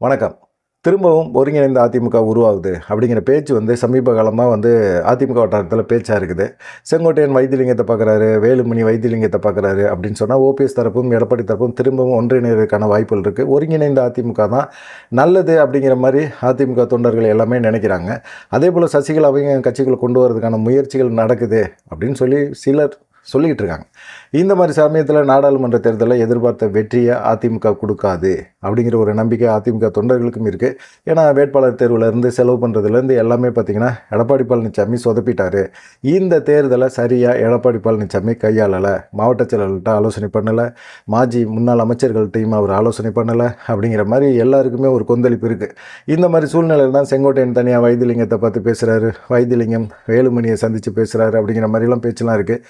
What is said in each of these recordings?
வணக்கம். திரும்பவும் ஒருங்கிணைந்த அதிமுக உருவாகுது அப்படிங்கிற பேச்சு வந்து சமீப காலமாக வந்து அதிமுக வட்டாரத்தில் பேச்சாக இருக்குது. செங்கோட்டையன் வைத்தியலிங்கத்தை பார்க்குறாரு வேலுமணி வைத்தியலிங்கத்தை பார்க்குறாரு அப்படின்னு சொன்னால் ஓபிஎஸ் தரப்பும் எடப்பாடி தரப்பும் திரும்பவும் ஒன்றிணைவதற்கான வாய்ப்புகள் இருக்குது ஒருங்கிணைந்த அதிமுக தான் நல்லது அப்படிங்கிற மாதிரி அதிமுக தொண்டர்கள் எல்லாமே நினைக்கிறாங்க. அதே போல் சசிகலாவையும் கட்சிகளை கொண்டு வரதுக்கான முயற்சிகள் நடக்குது அப்படின்னு சொல்லி சிலர் சொல்லிக்கிட்டு இருக்காங்க இந்த மாதிரி சமயத்தில் நாடாளுமன்ற தேர்தலில் எதிர்பார்த்த வெற்றியை அதிமுக கொடுக்காது அப்படிங்கிற ஒரு நம்பிக்கை அதிமுக தொண்டர்களுக்கும் இருக்குது ஏன்னா வேட்பாளர் தேர்வுலேருந்து செலவு பண்ணுறதுலேருந்து எல்லாமே பார்த்திங்கன்னா எடப்பாடி பழனிசாமி சொதப்பிட்டார். இந்த தேர்தலை சரியாக எடப்பாடி பழனிசாமி கையாளலை. மாவட்ட செயலாளர்கிட்ட ஆலோசனை பண்ணலை. மாஜி முன்னாள் அமைச்சர்கள்ட்டையும் அவர் ஆலோசனை பண்ணலை. அப்படிங்கிற மாதிரி எல்லாருக்குமே ஒரு கொந்தளிப்பு இருக்குது இந்த மாதிரி சூழ்நிலையில் தான் செங்கோட்டையன் தனியாக வைத்தியலிங்கத்தை பார்த்து பேசுகிறாரு வைத்தியலிங்கம் வேலுமணியை சந்தித்து பேசுகிறாரு அப்படிங்கிற மாதிரிலாம் பேச்செலாம் இருக்குது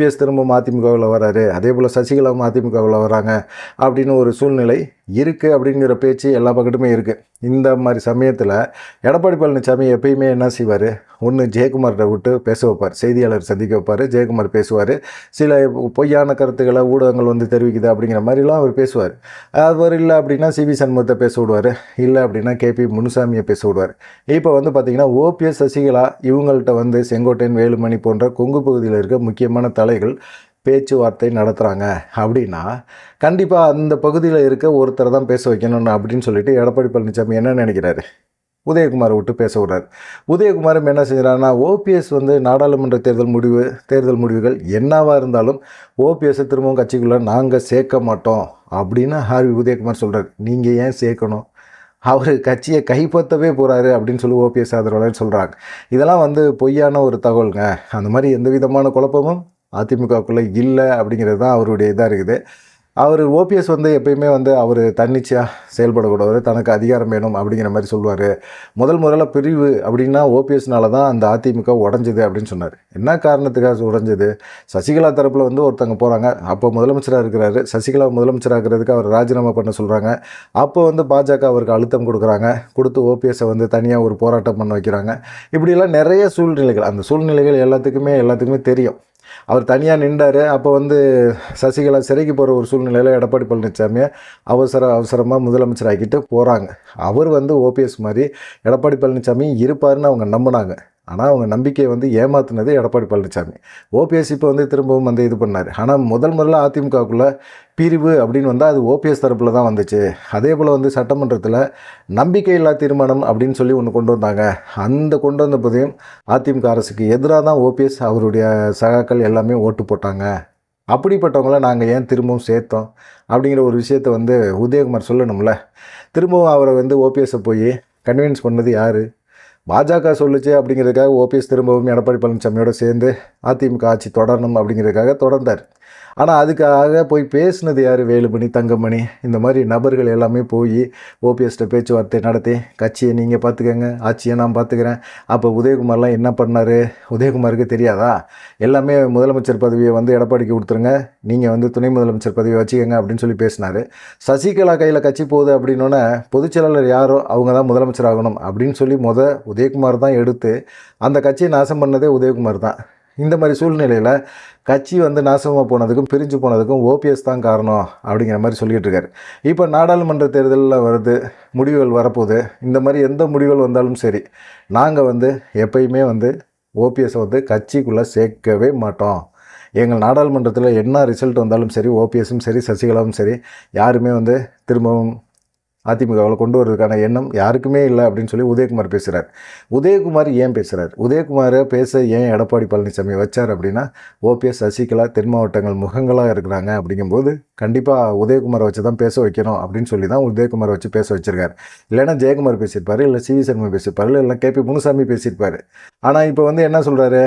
ஓபிஎஸ் திரும்பவும் அதிமுகவில் வராரு. அதே போல் சசிகலாவும் அதிமுகவில் வராங்க அப்படின்னு ஒரு சூழ்நிலை இருக்குது அப்படிங்கிற பேச்சு எல்லா பக்கத்துமே இருக்குது இந்த மாதிரி சமயத்தில் எடப்பாடி பழனிசாமி எப்பயுமே என்ன செய்வார்? ஒன்று ஜெயக்குமார்கிட்ட விட்டு பேச வைப்பார். செய்தியாளர் சந்திக்க வைப்பார். ஜெயக்குமார் பேசுவார். சில பொய்யான கருத்துக்களை ஊடகங்கள் வந்து தெரிவிக்குது அப்படிங்கிற மாதிரிலாம் அவர் பேசுவார். அவர் இல்லை அப்படின்னா சிவி சண்முகத்தை பேச விடுவார். இல்லை அப்படின்னா கேபி முனுசாமியை பேச விடுவார். இப்போ வந்து பார்த்திங்கன்னா ஓபிஎஸ் சசிகலா இவங்கள்ட்ட வந்து செங்கோட்டையன் வேலுமணி போன்ற கொங்கு பகுதியில் இருக்க முக்கியமான தலைகள் பேச்சுவார்த்தை நடத்துகிறாங்க அப்படின்னா கண்டிப்பாக அந்த பகுதியில் இருக்க ஒருத்தரை தான் பேச வைக்கணும்னு அப்படின்னு சொல்லிட்டு எடப்பாடி பழனிசாமி என்ன நினைக்கிறாரு? உதயகுமாரை விட்டு பேச விடுறாரு. உதயகுமாரும் என்ன செஞ்சுறாருன்னா ஓபிஎஸ் வந்து நாடாளுமன்ற தேர்தல் முடிவு தேர்தல் முடிவுகள் என்னவாக இருந்தாலும் ஓபிஎஸ்ஸை திரும்பவும் கட்சிக்குள்ளே நாங்கள் சேர்க்க மாட்டோம் அப்படின்னு ஹார்வி உதயகுமார் சொல்கிறார் நீங்கள் ஏன் சேர்க்கணும்? அவர் கட்சியை கைப்பற்றவே போகிறாரு அப்படின்னு சொல்லி ஓபிஎஸ் ஆதரவாளர் சொல்கிறாங்க இதெல்லாம் வந்து பொய்யான ஒரு தகவலுங்க. அந்த மாதிரி எந்த விதமான குழப்பமும் அதிமுகக்குள்ளே இல்லை அப்படிங்கிறது தான் அவருடைய இதாக இருக்குது. அவர் ஓபிஎஸ் வந்து எப்பயுமே வந்து அவர் தன்னிச்சையாக செயல்படக்கூடாது தனக்கு அதிகாரம் வேணும் அப்படிங்கிற மாதிரி சொல்லுவார் முதல் முதல்ல பிரிவு அப்படின்னா ஓபிஎஸ்னால தான் அந்த அதிமுக உடஞ்சுது அப்படின்னு சொன்னார். என்ன காரணத்துக்காக உடஞ்சது? சசிகலா தரப்பில் வந்து ஒருத்தங்க போகிறாங்க அப்போ முதலமைச்சராக இருக்கிறாரு. சசிகலா முதலமைச்சராக இருக்கிறதுக்கு அவர் ராஜினாமா பண்ண சொல்கிறாங்க அப்போ வந்து பாஜக அவருக்கு அழுத்தம் கொடுக்குறாங்க. கொடுத்து ஓபிஎஸ்ஸை வந்து தனியாக ஒரு போராட்டம் பண்ண வைக்கிறாங்க. இப்படியெல்லாம் நிறைய சூழ்நிலைகள். அந்த சூழ்நிலைகள் எல்லாத்துக்குமே எல்லாத்துக்குமே தெரியும். அவர் தனியாக நின்றார். அப்போ வந்து சசிகலா சிறைக்கு போகிற ஒரு சூழ்நிலையில் எடப்பாடி பழனிசாமியை அவசர அவசரமாக முதலமைச்சர் ஆக்கிட்டு போகிறாங்க அவர் வந்து ஓபிஎஸ் மாதிரி எடப்பாடி பழனிசாமி இருப்பாருன்னு அவங்க நம்பினாங்க. ஆனால் அவங்க நம்பிக்கையை வந்து ஏமாத்தினது எடப்பாடி பழனிசாமி ஓபிஎஸ் இப்போ வந்து திரும்பவும் வந்து இது பண்ணார். ஆனால் முதல் முதல்ல அதிமுகவுக்குள்ளே பிரிவு அப்படின்னு வந்தால் அது ஓபிஎஸ் தரப்பில் தான் வந்துச்சு. அதே போல் வந்து சட்டமன்றத்தில் நம்பிக்கையில்லா தீர்மானம் அப்படின்னு சொல்லி ஒன்று கொண்டு வந்தாங்க. அந்த கொண்டு வந்த போதையும் அதிமுக அரசுக்கு எதிராக தான் ஓபிஎஸ் அவருடைய சகாக்கள் எல்லாமே ஓட்டு போட்டாங்க. அப்படிப்பட்டவங்கள நாங்கள் ஏன் திரும்பவும் சேர்த்தோம்? அப்படிங்கிற ஒரு விஷயத்தை வந்து உதயகுமார் சொல்லணும்ல. திரும்பவும் அவரை வந்து ஓபிஎஸ்ஸை போய் கன்வின்ஸ் பண்ணது யார்? பாஜக சொல்லுச்சு அப்படிங்கிறதுக்காக ஓபிஎஸ் திரும்பவும் எடப்பாடி பழனிசாமியோடு சேர்ந்து அதிமுக ஆட்சி தொடரணும் அப்படிங்கிறதுக்காக தொடர்ந்தார். ஆனால் அதுக்காக போய் பேசினது யார்? வேலுமணி தங்கமணி இந்த மாதிரி நபர்கள் எல்லாமே போய் ஓபிஎஸ்கிட்ட பேச்சுவார்த்தை நடத்தி கட்சியை நீங்கள் பார்த்துக்கங்க ஆட்சியை நான் பார்த்துக்கிறேன் அப்போ உதயகுமார்லாம் என்ன பண்ணார்? உதயகுமாருக்கு தெரியாதா? எல்லாமே முதலமைச்சர் பதவியை வந்து எடப்பாடிக்கு கொடுத்துருங்க நீங்கள் வந்து துணை முதலமைச்சர் பதவியை வச்சுக்கோங்க அப்படின்னு சொல்லி பேசினார். சசிகலா கையில் கட்சி போகுது அப்படின்னோடனே பொதுச்செயலாளர் யாரோ? அவங்க தான் முதலமைச்சர் ஆகணும் அப்படின்னு சொல்லி முத உதயகுமார் தான் எடுத்து அந்த கட்சியை நாசம் பண்ணதே உதயகுமார் தான். இந்த மாதிரி சூழ்நிலையில் கட்சி வந்து நாசமாக போனதுக்கும் பிரிஞ்சு போனதுக்கும் ஓபிஎஸ் தான் காரணம் அப்படிங்கிற மாதிரி சொல்லிகிட்டு இருக்காரு. இப்போ நாடாளுமன்ற தேர்தலில் வருது முடிவுகள் வரப்போகுது. இந்த மாதிரி எந்த முடிவுகள் வந்தாலும் சரி நாங்கள் வந்து எப்பயுமே வந்து ஓபிஎஸ் வந்து கட்சிக்குள்ளே சேர்க்கவே மாட்டோம். எங்கள் நாடாளுமன்றத்தில் என்ன ரிசல்ட் வந்தாலும் சரி ஓபிஎஸும் சரி சசிகலாவும் சரி யாருமே வந்து திரும்பவும் அதிமுகவில் கொண்டு வரதுக்கான எண்ணம் யாருக்குமே இல்லை அப்படின்னு சொல்லி உதயகுமார் பேசுகிறார் உதயகுமார் ஏன் பேசுகிறார் உதயகுமாரை பேச ஏன் எடப்பாடி பழனிசாமி வச்சார் அப்படின்னா ஓபிஎஸ் சசிகலா தென் மாவட்டங்கள் முகங்களாக இருக்கிறாங்க அப்படிங்கும்போது கண்டிப்பாக உதயகுமாரை வச்சு தான் பேச வைக்கணும் அப்படின்னு சொல்லி தான் உதயகுமாரை வச்சு பேச வச்சிருக்காரு. இல்லைன்னா ஜெயக்குமார் பேசியிருப்பார் இல்லை சிவி சர்மா பேசியிருப்பாரு இல்லை கேபி முனுசாமி பேசியிருப்பார். ஆனால் இப்போ வந்து என்ன சொல்கிறாரு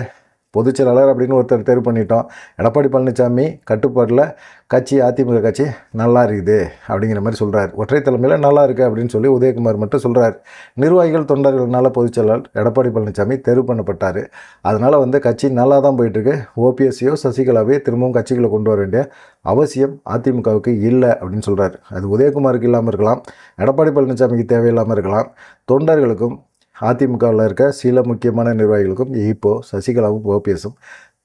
பொதுச் செயலாளர் அப்படின்னு ஒருத்தர் தேர்வு பண்ணிட்டோம். எடப்பாடி பழனிசாமி கட்டுப்பாட்டில் கட்சி அதிமுக கட்சி நல்லா இருக்குது அப்படிங்கிற மாதிரி சொல்கிறார் ஒற்றை தலைமையில் நல்லா இருக்குது அப்படின்னு சொல்லி உதயகுமார் மட்டும் சொல்கிறார் நிர்வாகிகள் தொண்டர்கள்னால பொதுச் செயலாளர் எடப்பாடி பழனிசாமி தேர்வு பண்ணப்பட்டார். அதனால் வந்து கட்சி நல்லா தான் போயிட்டுருக்கு. ஓபிஎஸ்சியோ சசிகலாவையோ திரும்பவும் கட்சிகளை கொண்டு வர வேண்டிய அவசியம் அதிமுகவுக்கு இல்லை அப்படின்னு சொல்கிறார் அது உதயகுமாருக்கு இல்லாமல் இருக்கலாம் எடப்பாடி பழனிசாமிக்கு தேவையில்லாமல் இருக்கலாம் தொண்டர்களுக்கும் அதிமுகவில் இருக்க சில முக்கியமான நிர்வாகிகளுக்கும் இப்போ சசிகலாவும் ஓபிஎஸும்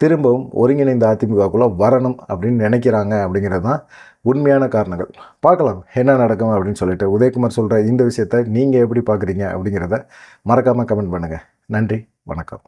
திரும்பவும் ஒருங்கிணைந்த அதிமுகக்குள்ளே வரணும் அப்படின்னு நினைக்கிறாங்க அப்படிங்கிறது தான் உண்மையான காரணங்கள். பார்க்கலாம் என்ன நடக்கும் அப்படின்னு சொல்லிட்டு. உதயகுமார் சொல்கிற இந்த விஷயத்தை நீங்கள் எப்படி பார்க்குறீங்க அப்படிங்கிறத மறக்காமல் கமெண்ட் பண்ணுங்கள் நன்றி வணக்கம்.